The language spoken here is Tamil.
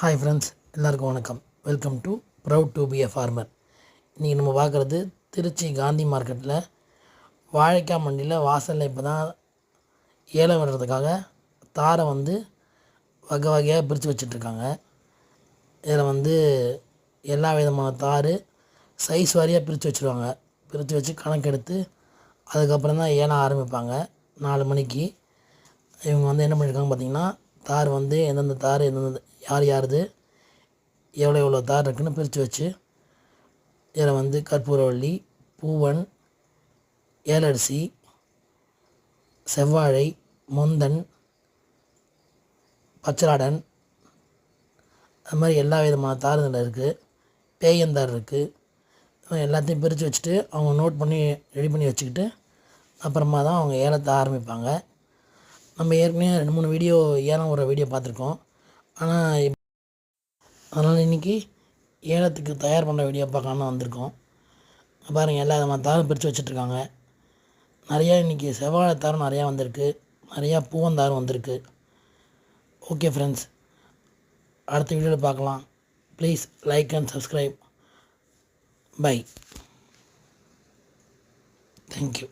ஹாய் ஃப்ரெண்ட்ஸ் எல்லாருக்கும் வணக்கம். Welcome to proud to be a farmer இன்றைக்கி நம்ம பார்க்குறது திருச்சி காந்தி மார்க்கெட்டில் வாழைக்காய் மண்டியில் வாசலில் இப்போ தான் ஏலம் விடுறதுக்காக தாரை வந்து வகை வகையாக பிரித்து வச்சிட்ருக்காங்க. இதில் வந்து எல்லா விதமான தார் சைஸ் வாரியாக பிரித்து வச்சுருவாங்க. பிரித்து வச்சு கணக்கெடுத்து அதுக்கப்புறம் தான் ஏலம் ஆரம்பிப்பாங்க. நாலு மணிக்கு இவங்க வந்து என்ன பண்ணியிருக்காங்க பார்த்தீங்கன்னா தார் வந்து எந்தெந்த தார் எந்தெந்த யார் யாருது எவ்வளோ எவ்வளோ தார் இருக்குன்னு பிரித்து வச்சு இதில் வந்து கற்பூரவள்ளி பூவன் ஏலரிசி செவ்வாழை முந்தன் பச்சராடன் அது மாதிரி எல்லா விதமான தாருங்களில் இருக்குது பேயந்தார் இருக்குது எல்லாத்தையும் பிரித்து வச்சுட்டு அவங்க நோட் பண்ணி ரெடி பண்ணி வச்சுக்கிட்டு அப்புறமா தான் அவங்க ஏலத்தை ஆரம்பிப்பாங்க. நம்ம ஏற்கனவே ரெண்டு மூணு வீடியோ ஏலம் ஒரு வீடியோ பார்த்துருக்கோம். ஆனால் அதனால் இன்றைக்கி ஏலத்துக்கு தயார் பண்ணுற வீடியோ பார்க்கலான்னு வந்திருக்கோம். பாருங்கள் எல்லா விதமான தாரும் பிரித்து வச்சுட்ருக்காங்க. நிறையா இன்றைக்கி செவ்வாழை தாரம் நிறையா வந்திருக்கு. நிறையா பூவந்தாரம் வந்திருக்கு. ஓகே ஃப்ரெண்ட்ஸ் அடுத்த வீடியோவில் பார்க்கலாம். Please like and subscribe bye thank you